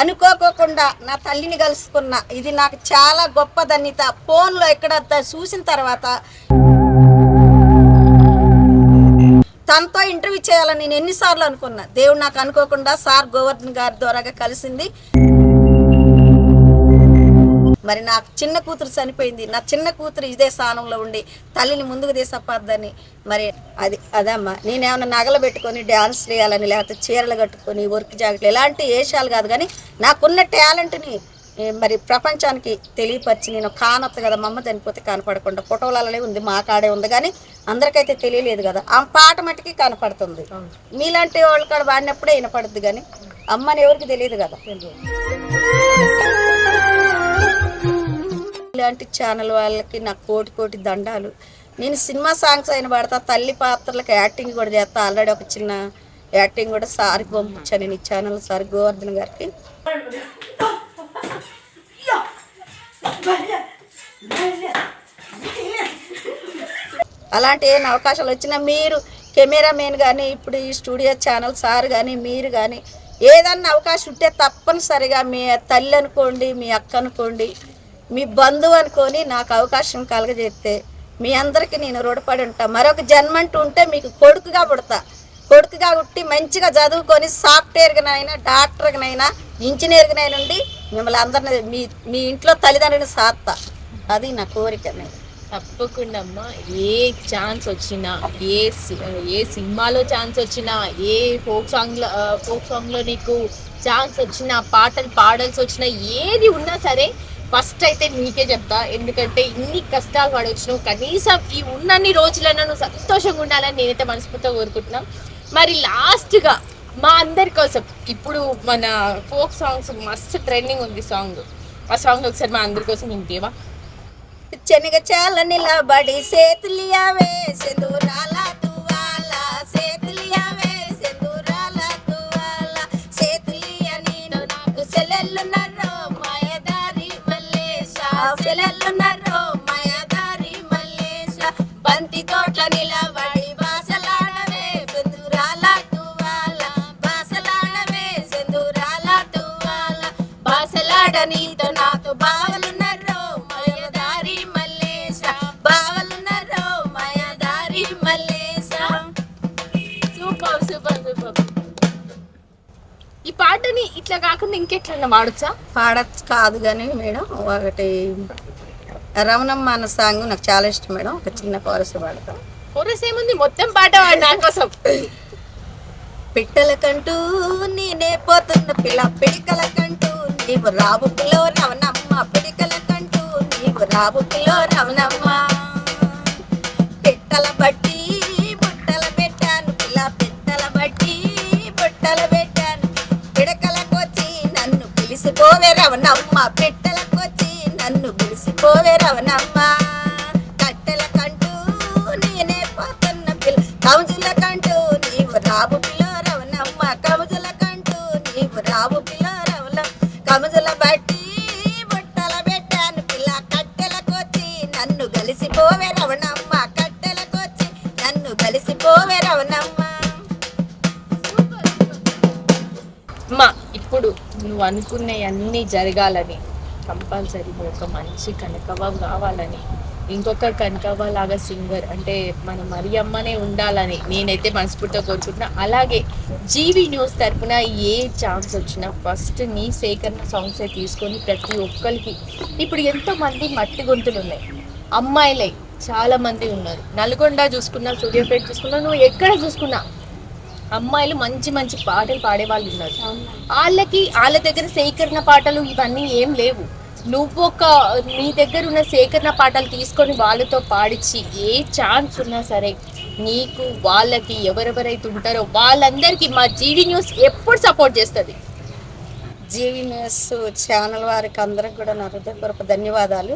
అనుకోకోకుండా నా తల్లిని కలుసుకున్న. ఇది నాకు చాలా గొప్ప ధన్యత. ఫోన్లో ఎక్కడ చూసిన తర్వాత తనతో ఇంటర్వ్యూ చేయాలని నేను ఎన్నిసార్లు అనుకున్నా. దేవుడు నాకు అనుకోకుండా సార్ గోవర్ధన్ గారి ద్వారాగా కలిసింది. మరి నాకు చిన్న కూతురు చనిపోయింది. నా చిన్న కూతురు ఇదే స్థానంలో ఉండి తల్లిని ముందుకు తీసప్పద్దని మరి అది అదమ్మా నేనేమన్నా నగలు పెట్టుకొని డ్యాన్స్ చేయాలని లేకపోతే చీరలు కట్టుకొని వర్క్ జాకెట్లు ఎలాంటి వేషాలు కాదు కానీ నాకున్న టాలెంట్ని మరి ప్రపంచానికి తెలియపరిచి నేను కానొత్త కదా మా అమ్మ చనిపోతే కనపడకుండా. ఫోటోలలో ఉంది మా కాడే ఉంది కానీ అందరికైతే తెలియలేదు కదా. ఆ పాట మట్టుకి కనపడుతుంది. మీలాంటి వాళ్ళ కాడ వాడినప్పుడే వినపడుద్ది కానీ అమ్మని ఎవరికి తెలియదు కదా. ఇలాంటి ఛానల్ వాళ్ళకి నాకు కోటి కోటి దండాలు. నేను సినిమా సాంగ్స్ అయిన పడతా తల్లి పాత్రలకు యాక్టింగ్ కూడా చేస్తా. ఆల్రెడీ ఒక చిన్న యాక్టింగ్ కూడా సార్కి పంపించాను నేను ఈ ఛానల్ సార్ గోవర్ధన్ గారికి. అలాంటి ఏమైనా అవకాశాలు వచ్చినా మీరు కెమెరామెన్ కానీ ఇప్పుడు ఈ స్టూడియో ఛానల్ సార్ కానీ మీరు కానీ ఏదన్నా అవకాశం ఉంటే తప్పనిసరిగా మీ తల్లి అనుకోండి మీ అక్క అనుకోండి మీ బంధువు అనుకొని నాకు అవకాశం కలగజేస్తే మీ అందరికీ నేను రుణపడి ఉంటా. మరొక జన్మ అంటూ ఉంటే మీకు కొడుకుగా పుడతా. కొడుకుగా పుట్టి మంచిగా చదువుకొని సాఫ్ట్వేర్గానైనా డాక్టర్గానైనా ఇంజనీర్గానైనా ఉండి మిమ్మల్ని అందరిని మీ మీ ఇంట్లో తల్లిదండ్రులను సాత్తా. అది నా కోరిక తప్పకుండా అమ్మా. ఏ ఛాన్స్ వచ్చినా ఏ సి- ఏ సినిమాలో ఛాన్స్ వచ్చినా ఏ ఫోక్ సాంగ్లో ఫోక్ సాంగ్లో నీకు ఛాన్స్ వచ్చినా పాటలు పాడాల్సి వచ్చినా ఏది ఉన్నా సరే ఫస్ట్ అయితే నీకే చెప్తా. ఎందుకంటే ఇన్ని కష్టాలు పడవచ్చును కనీసం ఈ ఉన్నన్ని రోజులైనా నువ్వు సంతోషంగా ఉండాలని నేనైతే మనస్ఫూర్తిగా కోరుకుంటున్నాం. మరి లాస్ట్గా మా అందరి కోసం ఇప్పుడు మన ఫోక్ సాంగ్స్ మస్తు ట్రెండింగ్ ఉంది సాంగ్. ఆ సాంగ్ ఒకసారి మా అందరి కోసం ఇంకేవా శనగ చాల నిలబడి సేతులియావే సెందూరాల తువాల సేతులియావే సెందూరాల తువాల సేతులియా నేను నాకు సెలెల్లు నర్రో. మల్లేశ సెలెల్లున్నరో మాయదారి మల్లేశ బంతి తోట నిలవ ఇట్లా కాకుండా ఇంకెట్లన్నా వాడచ్చా పాడచ్చు కాదు కానీ మేడం ఒకటి రమణమ్మ అన్న సాంగ్ నాకు చాలా ఇష్టం మేడం. ఒక చిన్న కోరస పాడతాం. కొరస్ ఏముంది? మొత్తం పాట నా కోసం. పిట్టలకంటూ నేనే పోతున్న పిల్ల పిడికలకంటూ నీవు రావు పిల్లో రవణమ్మ పిడికలకంటూ నీవు రావు పిల్లో రవణమ్మ పిట్టల బట్టి రవణమ్మ పిట్టలకొచ్చి నన్ను పిలిసిపోవే రవణమ్మ. కట్టెలకంటూ నేనే పోతున్న పిల్ల. కౌజులకంటూ నీవు రాబు పిల్ల రవణమ్మ. కముజులకంటూ నీవు రాబు పిల్ల రవణ కముజుల బట్టి బుట్టల పెట్టాను పిల్ల. కట్టెలకొచ్చి నన్ను కలిసిపోవే రవణమ్మ. కట్టెలకొచ్చి నన్ను కలిసిపోవే రవణమ్మ. అమ్మా అప్పుడు నువ్వు అనుకున్నవన్నీ జరగాలని. కంపల్సరీ ఒక మంచి కనకవ్వ కావాలని. ఇంకొక కనకవ్వ లాగా సింగర్ అంటే మన మరి అమ్మనే ఉండాలని నేనైతే మనస్ఫూర్తిగా కోరుకుంటున్నా. అలాగే జీవి న్యూస్ తరపున ఏ ఛాన్స్ వచ్చినా ఫస్ట్ నీ సేకరణ సాంగ్సే తీసుకొని ప్రతి ఒక్కరికి ఇప్పుడు ఎంతోమంది మట్టి గొంతులు ఉన్నాయి. అమ్మాయిలే చాలా మంది ఉన్నారు. నల్గొండ చూసుకున్నా సూర్యాపేట చూసుకున్నా నువ్వు ఎక్కడ చూసుకున్నా అమ్మాయిలు మంచి మంచి పాటలు పాడే వాళ్ళు ఉన్నారు వాళ్ళకి వాళ్ళ దగ్గర సేకరణ పాటలు ఇవన్నీ ఏం లేవు. నువ్వు ఒక నీ దగ్గర ఉన్న సేకరణ పాటలు తీసుకొని వాళ్ళతో పాడించి ఏ ఛాన్స్ ఉన్నా సరే నీకు వాళ్ళకి ఎవరెవరైతే ఉంటారో వాళ్ళందరికీ మా జీవి న్యూస్ ఎప్పుడు సపోర్ట్ చేస్తుంది. జీవి న్యూస్ ఛానల్ వారికి అందరికి కూడా నా హృదయపూర్వక ధన్యవాదాలు.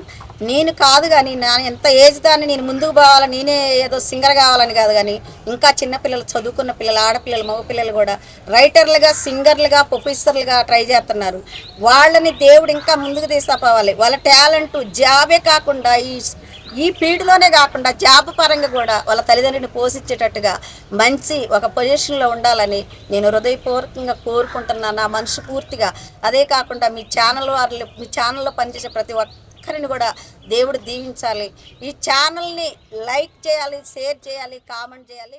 నేను కాదు కానీ నా ఎంత ఏజ్ దాన్ని నేను ముందుకు పోవాలని నేనే ఏదో సింగర్ కావాలని కాదు కానీ ఇంకా చిన్నపిల్లలు చదువుకున్న పిల్లలు ఆడపిల్లలు మగపిల్లలు కూడా రైటర్లుగా సింగర్లుగా ప్రొఫెసర్లుగా ట్రై చేస్తున్నారు. వాళ్ళని దేవుడు ఇంకా ముందుకు తీసుకుపోవాలి. వాళ్ళ టాలెంట్ జాబే కాకుండా ఈ ఈ ఫీల్డ్లోనే కాకుండా జాబ్ పరంగా కూడా వాళ్ళ తల్లిదండ్రులను పోషించేటట్టుగా మంచి ఒక పొజిషన్లో ఉండాలని నేను హృదయపూర్వకంగా కోరుకుంటున్నాను. నా మనసు పూర్తిగా అదే కాకుండా మీ ఛానల్ వాళ్ళు మీ ఛానల్లో పనిచేసే ప్రతి ఒక్కరిని కూడా దేవుడు దీవించాలి. ఈ ఛానల్ని లైక్ చేయాలి షేర్ చేయాలి కామెంట్ చేయాలి.